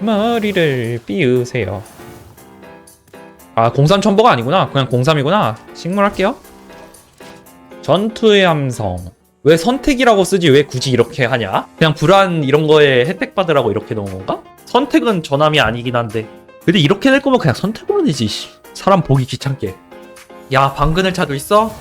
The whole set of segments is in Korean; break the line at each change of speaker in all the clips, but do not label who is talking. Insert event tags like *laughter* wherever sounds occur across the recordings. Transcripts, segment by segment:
머리를 삐으세요. 아, 03 첨보가 아니구나. 그냥 03이구나. 식물할게요. 전투의 함성. 왜 선택이라고 쓰지 왜 굳이 이렇게 하냐? 그냥 불안 이런 거에 혜택 받으라고 이렇게 넣은 건가? 선택은 전함이 아니긴 한데. 근데 이렇게 낼 거면 그냥 선택으로 내지. 씨. 사람 보기 귀찮게. 야, 방근을 차도 있어?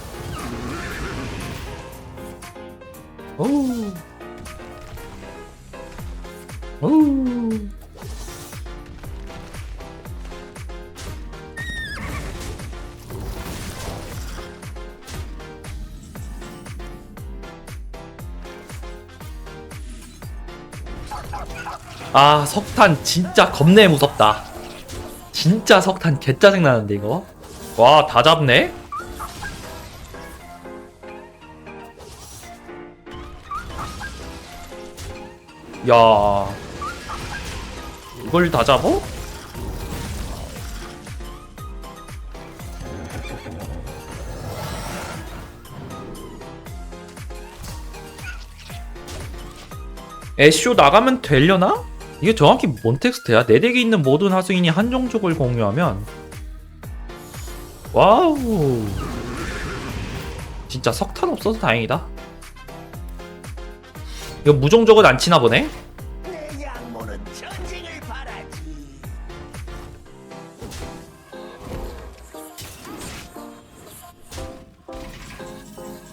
아 석탄 진짜 겁내 무섭다. 진짜 석탄 개 짜증나는데 이거? 와 다 잡네? 야. 이걸 다 잡어? 애쇼 나가면 되려나? 이게 정확히 뭔 텍스트야? 내 덱에 있는 모든 하수인이 한 종족을 공유하면 와우 진짜 석탄 없어서 다행이다 이거 무종족은 안 치나 보네?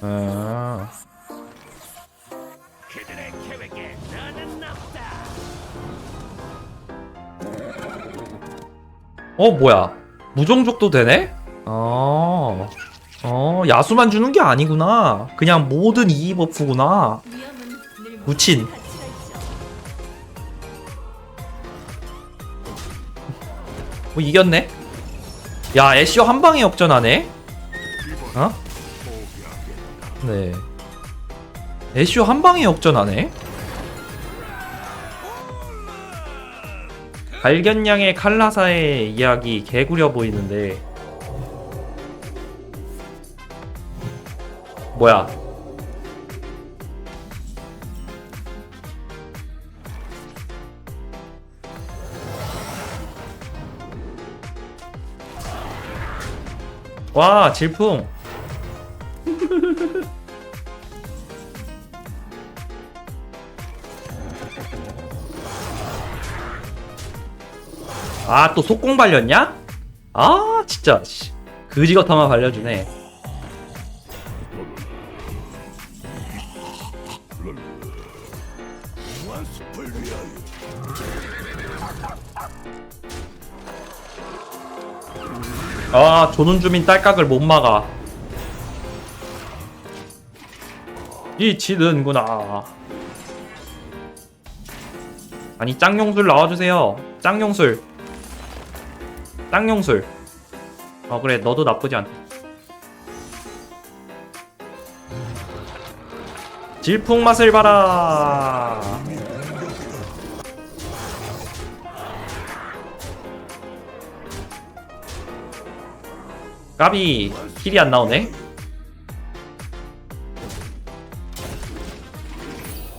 아. 어 뭐야? 무종족도 되네? 어, 어 야수만 주는 게 아니구나. 그냥 모든 이의 버프구나. 무친. 뭐 이겼네? 야 애쉬어 한 방에 역전하네? 어? 네. 애쉬어 한 방에 역전하네 발견량의 칼라사의 이야기 개구려 보이는데. 뭐야? 와 질풍 아 또 속공 발렸냐? 아 진짜 씨. 그지 같아만 발려주네. 아 조는 주민 딸깍을 못 막아 이치는구나 아니 짱용술 나와주세요 짱용술 짱용술. 어 그래 너도 나쁘지 않다. 질풍 맛을 봐라. 까비 킬이 안 나오네.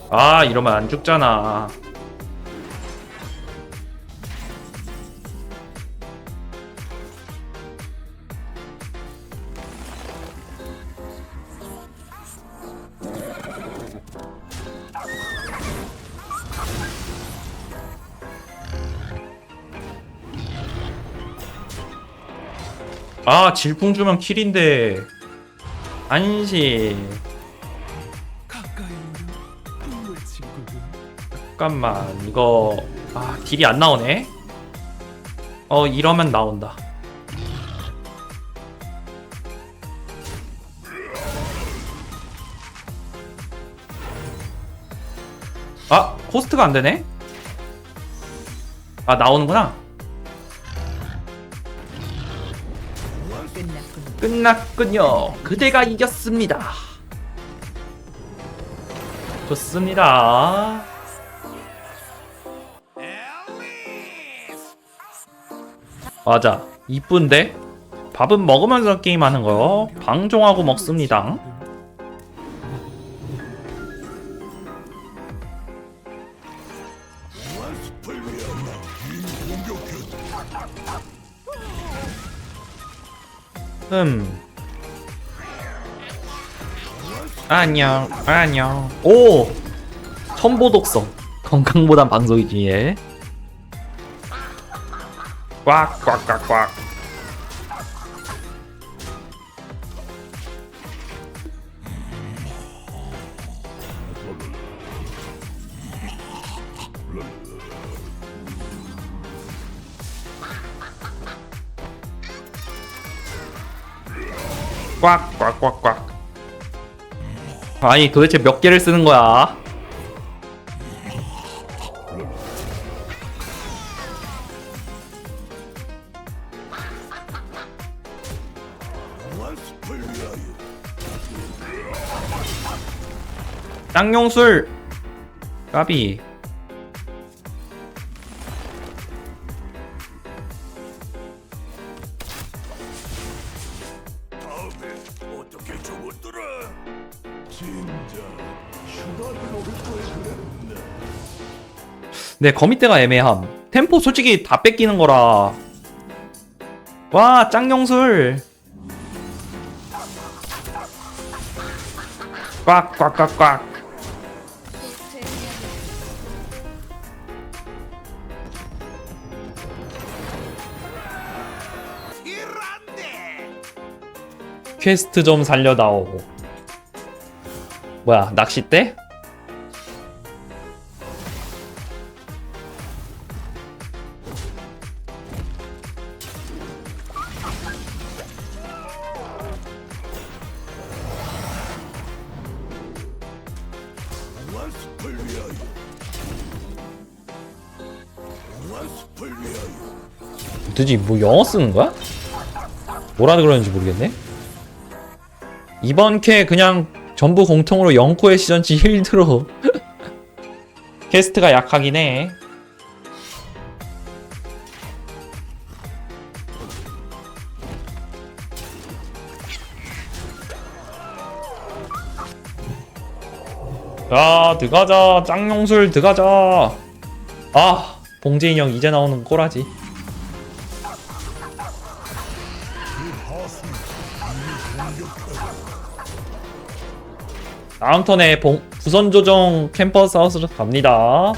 아 이러면 안 죽잖아 아 질풍 주면 킬인데. 안시. 잠깐만 이거. 아 딜이 안 나오네? 어 이러면 나온다. 아 코스트가 안 되네? 아 나오는구나 끝났군요. 그대가 이겼습니다. 좋습니다. 맞아. 이쁜데? 밥은 먹으면서 게임하는 거. 방종하고 먹습니다 음. 안녕, 안녕. 오! 천보 독성. 건강보단 방송이지, 얘. 꽉, 꽉, 꽉, 꽉. 꽉, 꽉, 꽉, 꽉. 아니, 도대체 몇 개를 쓰는 거야? 쌍용술! 까비. 네, 거미대가 애매함. 템포 솔직히 다 뺏기는 거라. 와, 짱용술. 꽉, 꽉, 꽉, 꽉. 퀘스트 좀 살려다오. 뭐야, 낚싯대? 도대체 뭐 영어 쓰는 거야? 뭐라 그러는지 모르겠네. 이번 캐 그냥 전부 공통으로 영코의 시전치 힐드로 캐스트가 *laughs* 약하긴 해. 야, 들어가자. 짱용술 들어가자. 아, 봉재인 형 이제 나오는 꼬라지. 다음 턴에 봉, 부선 조정 캠퍼스 하우스로 갑니다.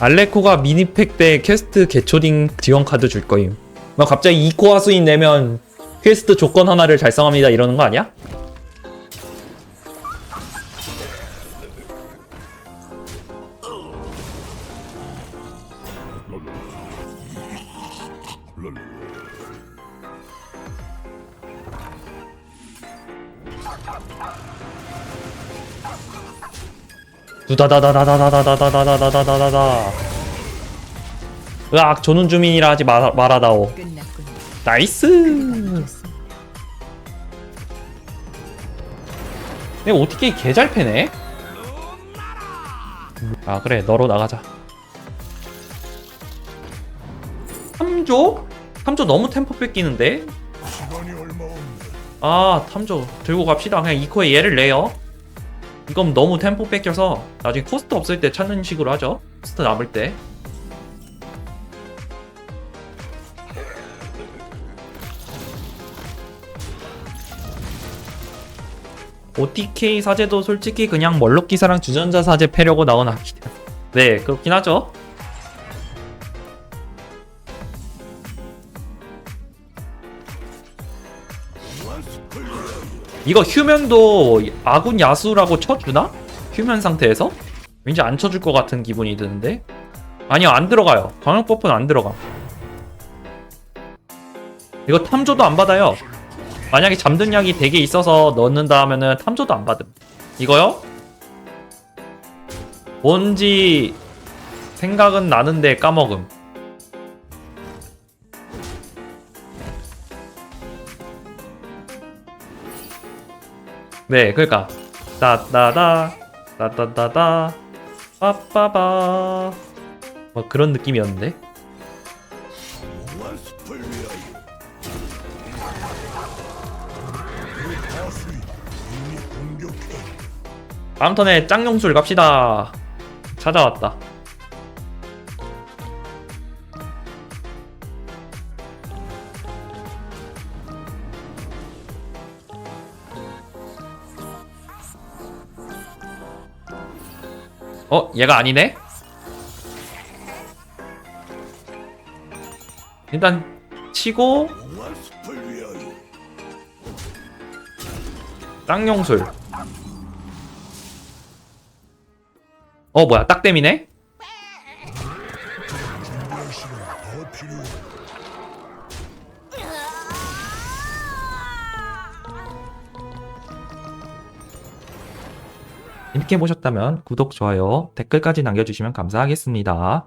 알레코가 미니팩 때 퀘스트 개초딩 지원 카드 줄 거임. 막 갑자기 2코어 수인 내면 퀘스트 조건 하나를 달성합니다 이러는 거 아니야? 두다다다다다다다다다다다다다다 으악 조는 주민이라 하지 마, 말아다오
끝났군요.
나이스. 내가 어떻게 개잘 패네 아 그래 너로 나가자 3조? 3조 너무 템포 뺏기는데
시간이 얼마 없네
아 탐조. 들고 갑시다. 그냥 이코에 얘를 내요. 이건 너무 템포 뺏겨서 나중에 코스트 없을 때 찾는 식으로 하죠. 코스트 남을 때. OTK 사제도 솔직히 그냥 멀록 기사랑 주전자 사제 패려고 나온 아키드 네 그렇긴 하죠 이거 휴면도 아군 야수라고 쳐주나? 휴면 상태에서? 왠지 안 쳐줄 것 같은 기분이 드는데 아니요 안 들어가요 광역 버프는 안 들어가 이거 탐조도 안 받아요 만약에 잠든 약이 되게 있어서 넣는다 하면은 탐조도 안 받음 이거요? 뭔지 생각은 나는데 까먹음 네, 그러니까 따따다 따따따다 빠빠바 뭐 그런 느낌이었는데? 다음 턴에 짱용술 갑시다. 찾아왔다 어 얘가 아니네? 일단 치고 쌍용술. 어 뭐야 딱땜이네 재밌게 보셨다면 구독, 좋아요, 댓글까지 남겨주시면 감사하겠습니다.